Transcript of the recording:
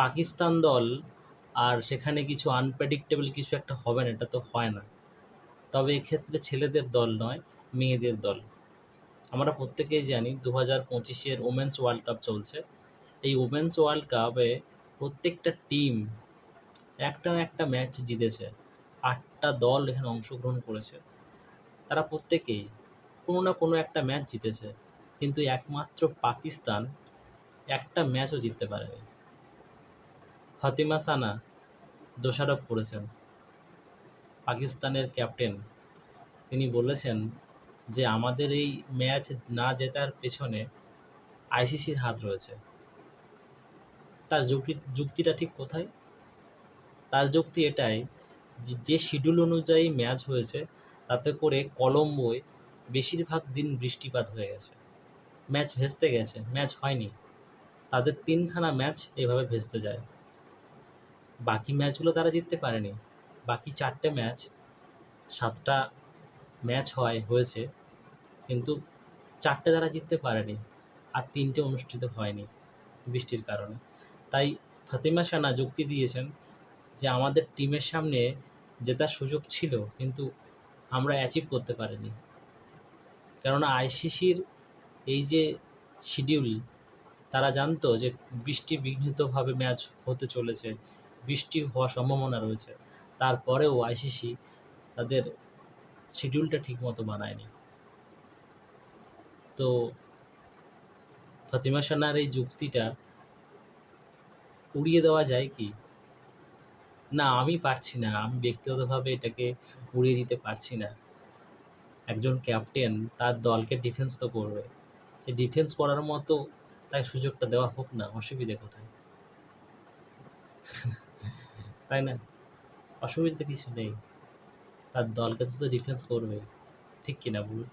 পাকিস্তান দল আর সেখানে কিছু আনপ্রেডিক্টেবল কিছু একটা হবে না, এটা তো হয় না। তবে এক্ষেত্রে ছেলেদের দল নয়, মেয়েদের দল। আমরা প্রত্যেকেই জানি দু হাজার পঁচিশের ওমেন্স ওয়ার্ল্ড কাপ চলছে। এই ওমেন্স ওয়ার্ল্ড কাপে প্রত্যেকটা টিম একটা না একটা ম্যাচ জিতেছে। আটটা দল এখানে অংশগ্রহণ করেছে। তারা প্রত্যেকেই কোনো না কোনো একটা ম্যাচ জিতেছে। কিন্তু একমাত্র পাকিস্তান একটা ম্যাচও জিততে পারেনি। ফাতিমা সানা দোষারোপ করেছেন। পাকিস্তানের ক্যাপ্টেন, তিনি বলেছেন যে আমাদের এই ম্যাচ না জেতার পেছনে আইসিসির হাত রয়েছে। তার যুক্তি, যুক্তিটা ঠিক কোথায়? তার যুক্তি এটাই যে শিডিউল অনুযায়ী ম্যাচ হয়েছে, তাতে করে কলম্বোয় বেশিরভাগ দিন বৃষ্টিপাত হয়ে গেছে। ম্যাচ ভেস্তে গেছে, ম্যাচ হয়নি। তাদের তিনখানা ম্যাচ এভাবে ভেস্তে যায়। বাকি ম্যাচগুলো তারা জিততে পারেনি। বাকি চারটে ম্যাচ, সাতটা ম্যাচ হয়, হয়েছে। কিন্তু চারটে তারা জিততে পারেনি আর তিনটে অনুষ্ঠিত হয়নি বৃষ্টির কারণে। তাই ফাতিমা সানা যুক্তি দিয়েছেন যে আমাদের টিমের সামনে জেতার সুযোগ ছিল, কিন্তু আমরা অ্যাচিভ করতে পারিনি। কেননা আইসিসির এই যে শিডিউল তারা জানতো যে বৃষ্টি বিঘ্নিতভাবে ম্যাচ হতে চলেছে। বৃষ্টি হওয়ার সম্ভাবনা রয়েছে। তারপরেও আইসিসি তাদের শিডিউলটা ঠিকমতো বানায়নি। তো ফাতিমা সানার এই যুক্তিটা উড়িয়ে দেওয়া যায় কি? না, আমি পারছি না। আমি ব্যক্তিগতভাবে এটাকে উড়িয়ে দিতে পারছি না। একজন ক্যাপ্টেন তার দলকে ডিফেন্স তো করবে। এই ডিফেন্স করার মতো তাই সুযোগটা দেওয়া হোক না, অসুবিধে কোথায়? তাই না? অসুবিধা কিছু নেই। তার দলকে তো ডিফেন্স করবে ঠিক কিনা বলুন?